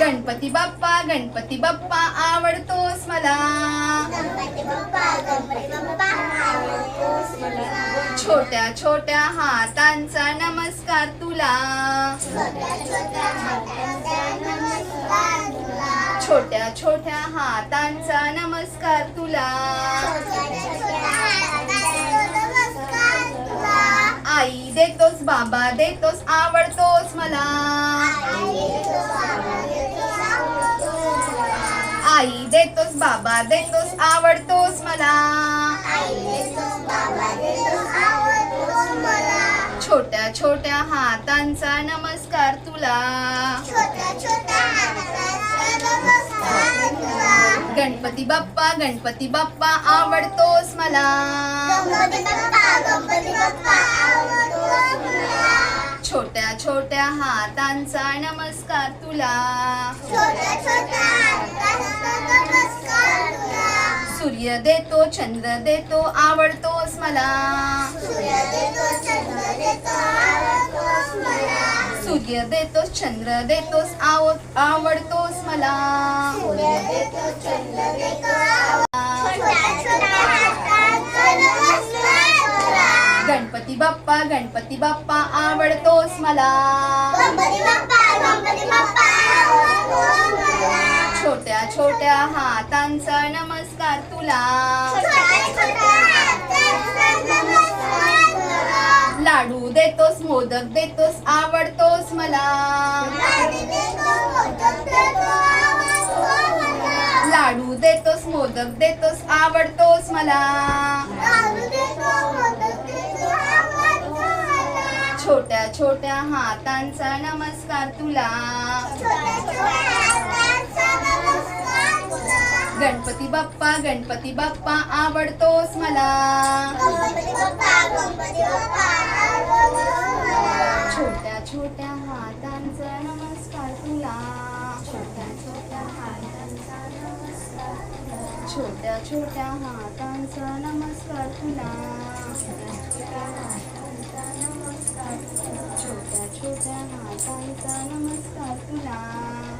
गणपती बाप्पा गणपती बाप्पा आवडतोस मला. छोट्या छोट्या हातांचा नमस्कार तुला. छोट्या छोट्या हातांचा नमस्कार तुला. आई देतोस बाबा देतोस आवडतोस मला. आई देतोस बाबा देतोस आवडतोस मला. छोट्या छोट्या हातांचा नमस्कार तुला. नमस्कार तुला गणपती बाप्पा गणपती बाप्पा आवडतोस मला गणपती बाप्पा गणपती बाप्पा आवडतोस मला. छोट्या छोट्या हातांचा नमस्कार तुला. सूर्य देतो चंद्र देतो आवडतोस मला. सूर्य देतो चंद्र देतो आवडतोस मला. सूर्य देतोस चंद्र देतोस आव आवडतोस मला. गणपती बाप्पा गणपती बाप्पा आवडतोस मला. छोट्या हातांचा नमस्कार तुला. लाडू देतोस मोदक देतोस आवडतोस मला. लाडू देतोस मोदक देतोस मला आवडतोस मला. छोट्या छोट्या हातांचा नमस्कार तुला छोट्या छोट्या हातांचा नमस्कार तुला गणपती बाप्पा गणपती बाप्पा आवडतोस मला. छोट्या छोट्या हातांचा नमस्कार तुला. छोट्या छोट्या हातांचा नमस्कार तुला. छोट्या छोट्या हातांचा नमस्कार तुला. छोट्या छोट्या हातांचा नमस्कार तुला. छोट्या छोट्या हातांचा नमस्कार तुला.